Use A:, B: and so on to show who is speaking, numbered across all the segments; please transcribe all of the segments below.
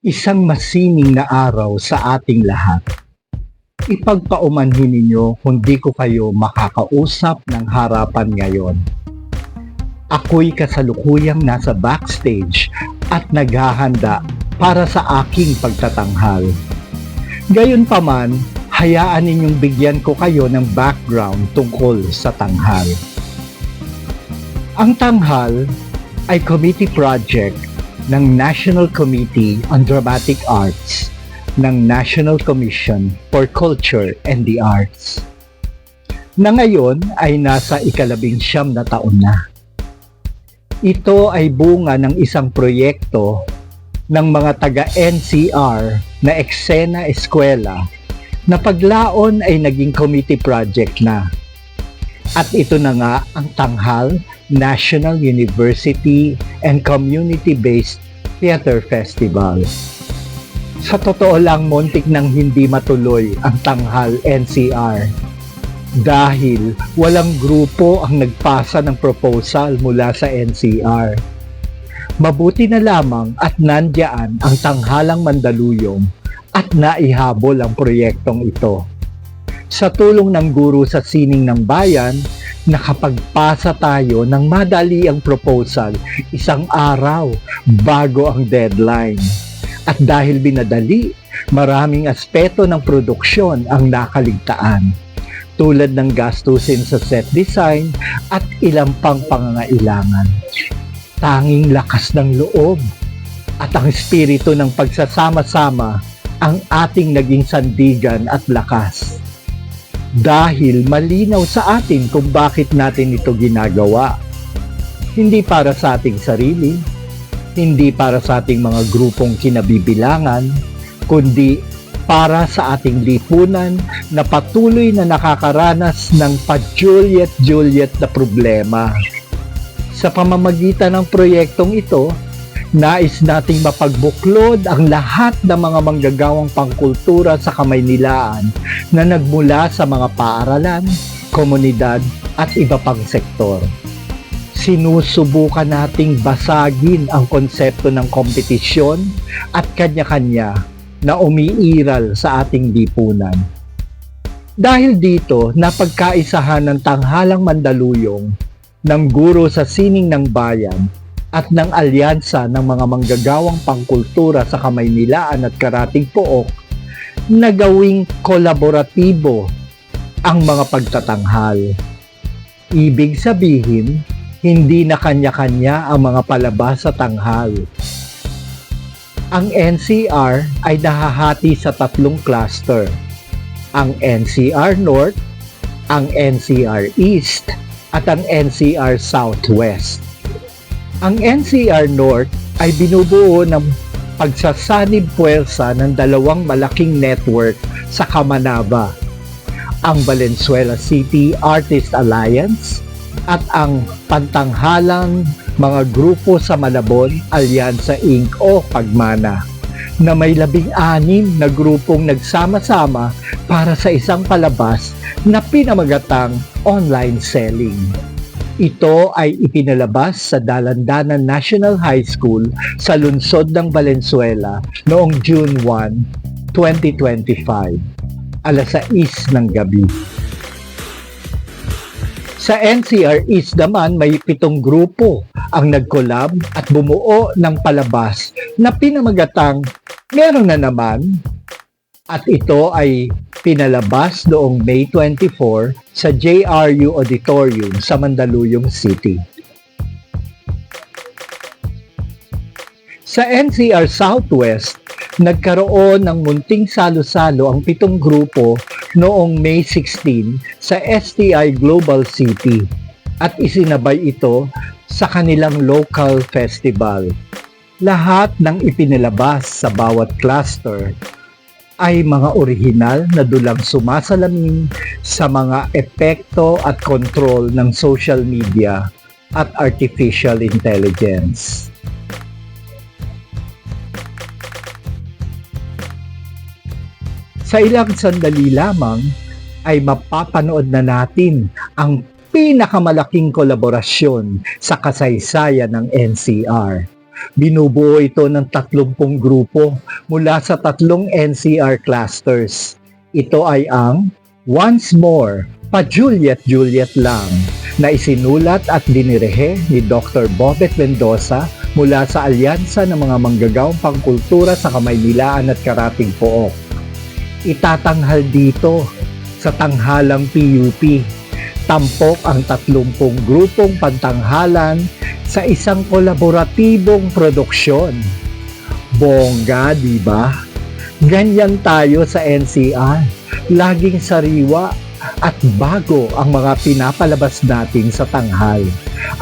A: Isang masining na araw sa ating lahat. Ipagpaumanhin ninyo kung di ko kayo makakausap ng harapan ngayon. Ako'y kasalukuyang nasa backstage at naghahanda para sa aking pagtatanghal. Gayunpaman, hayaan ninyong bigyan ko kayo ng background tungkol sa tanghal. Ang tanghal ay committee project ng National Committee on Dramatic Arts ng National Commission for Culture and the Arts na ngayon ay nasa ikalabing siyam na taon na. Ito ay bunga ng isang proyekto ng mga taga-NCR na eksena eskwela na paglaon ay naging committee project na. At ito na nga ang Tanghal National University and Community-Based Theater Festival. Sa totoo lang, muntik nang hindi matuloy ang Tanghal NCR dahil walang grupo ang nagpasa ng proposal mula sa NCR. Mabuti na lamang at nandyan ang Tanghalang Mandaluyong at naihabol ang proyektong ito. Sa tulong ng guro sa sining ng bayan, nakapagpasa tayo ng madali ang proposal isang araw bago ang deadline. At dahil binadali, maraming aspeto ng produksyon ang nakaligtaan tulad ng gastusin sa set design at ilang pang pangangailangan. Tanging lakas ng loob at ang espiritu ng pagsasama-sama ang ating naging sandigan at lakas. Dahil malinaw sa atin kung bakit natin ito ginagawa. Hindi para sa ating sarili, hindi para sa ating mga grupong kinabibilangan, kundi para sa ating lipunan na patuloy na nakakaranas ng pa-Juliet-Juliet na problema. Sa pamamagitan ng proyektong ito, nais nating mapagbuklod ang lahat ng mga manggagawang pangkultura sa Kamaynilaan na nagmula sa mga paaralan, komunidad at iba pang sektor. Sinusubukan nating basagin ang konsepto ng kompetisyon at kanya-kanya na umiiral sa ating lipunan. Dahil dito, napagkaisahan ng tanghalang mandaluyong ng guro sa sining ng bayan at ng alyansa ng mga manggagawang pangkultura sa Kamaynilaan at Karating Pook na gawing kolaboratibo ang mga pagtatanghal. Ibig sabihin, hindi na kanya-kanya ang mga palabas sa tanghal. Ang NCR ay nahahati sa tatlong cluster. Ang NCR North, ang NCR East, at ang NCR Southwest. Ang NCR North ay binubuo ng pagsasanib puwersa ng dalawang malaking network sa Kamanaba, ang Valenzuela City Artist Alliance at ang pantanghalang mga grupo sa Malabon, Alyansa Inc. o Pagmana na may labing-anim na grupong nagsama-sama para sa isang palabas na pinamagatang online selling. Ito ay ipinalabas sa Dalandanan National High School sa lungsod ng Valenzuela noong June 1, 2025, alas 6 ng gabi. Sa NCR East naman may pitong grupo ang nag-collab at bumuo ng palabas na pinamagatang meron na naman at ito ay pinalabas noong May 24 sa JRU Auditorium sa Mandaluyong City. Sa NCR Southwest, nagkaroon ng munting salo-salo ang pitong grupo noong May 16 sa STI Global City at isinabay ito sa kanilang local festival. Lahat ng ipinilabas sa bawat cluster ay mga orihinal na dulang sumasalamin sa mga epekto at kontrol ng social media at artificial intelligence. Sa ilang sandali lamang ay mapapanood na natin ang pinakamalaking kolaborasyon sa kasaysayan ng NCR. Binubuo ito ng 30 grupo mula sa tatlong NCR clusters. Ito ay ang Once More, pa Juliet Juliet lang, na isinulat at dinirehe ni Dr. Bobet Mendoza mula sa Alyansa ng mga manggagawang pangkultura sa Kamaynilaan at Karating Pook. Itatanghal dito sa tanghalang PUP. Tampok ang 30 grupong pantanghalan sa isang kolaboratibong produksyon. Bongga, di ba? Ganyan tayo sa NCR. Laging sariwa at bago ang mga pinapalabas natin sa tanghal.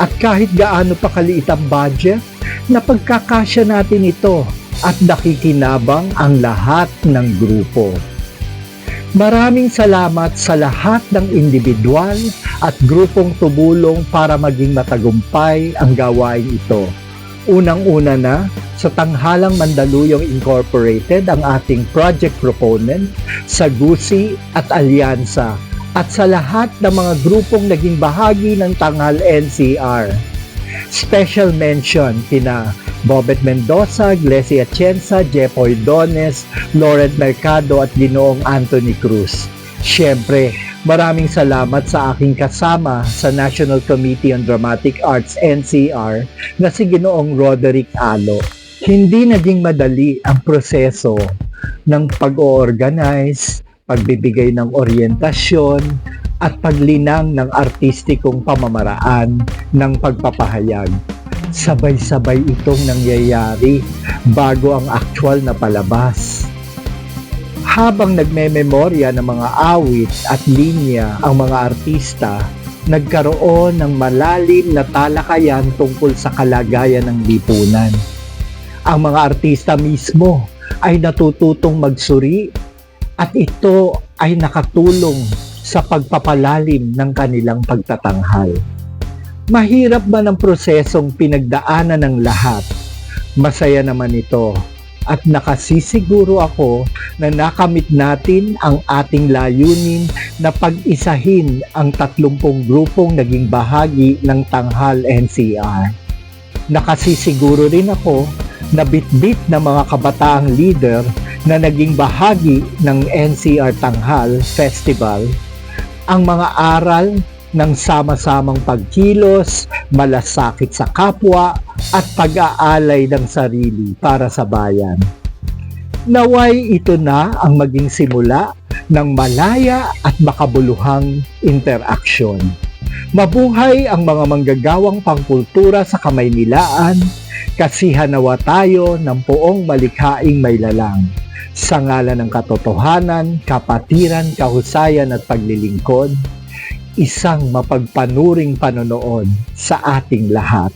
A: At kahit gaano pa kaliit ang budget, napagkakasya natin ito at nakikinabang ang lahat ng grupo. Maraming salamat sa lahat ng individual at grupong tumulong para maging matagumpay ang gawain ito. Unang-una na, sa Tanghalang Mandaluyong Incorporated ang ating project proponent, sa GUSI at Alyansa, at sa lahat ng mga grupong naging bahagi ng Tanghal NCR. Special mention kina Bobet Mendoza, Glecia Atienza, Jepoy Dones, Laurent Mercado at Ginoong Anthony Cruz. Siyempre, maraming salamat sa aking kasama sa National Committee on Dramatic Arts NCR na si Ginoong Roderick Alo. Hindi naging madali ang proseso ng pag-organize, pagbibigay ng orientasyon, at paglinang ng artistikong pamamaraan ng pagpapahayag sabay-sabay itong nangyayari bago ang actual na palabas. Habang nagmememorya ng mga awit at linya ang mga artista, nagkaroon ng malalim na talakayan tungkol sa kalagayan ng lipunan. Ang mga artista mismo ay natututong magsuri at ito ay nakatulong sa pagpapalalim ng kanilang pagtatanghal. Mahirap man ang prosesong pinagdaanan ng lahat. Masaya naman ito at nakasisiguro ako na nakamit natin ang ating layunin na pag-isahin ang 30 grupong naging bahagi ng Tanghal NCR. Nakasisiguro rin ako na bitbit na mga kabataang leader na naging bahagi ng NCR Tanghal Festival ang mga aral ng sama-samang pagkilos, malasakit sa kapwa, at pag-aalay ng sarili para sa bayan. Naway ito na ang maging simula ng malaya at makabuluhang interaksyon. Mabuhay ang mga manggagawang pangkultura sa Kamaynilaan, kasihan nawa tayo ng poong malikhaing may lalang. Sa ngalan ng katotohanan, kapatiran, kahusayan at paglilingkod, isang mapagpanuring panonood sa ating lahat.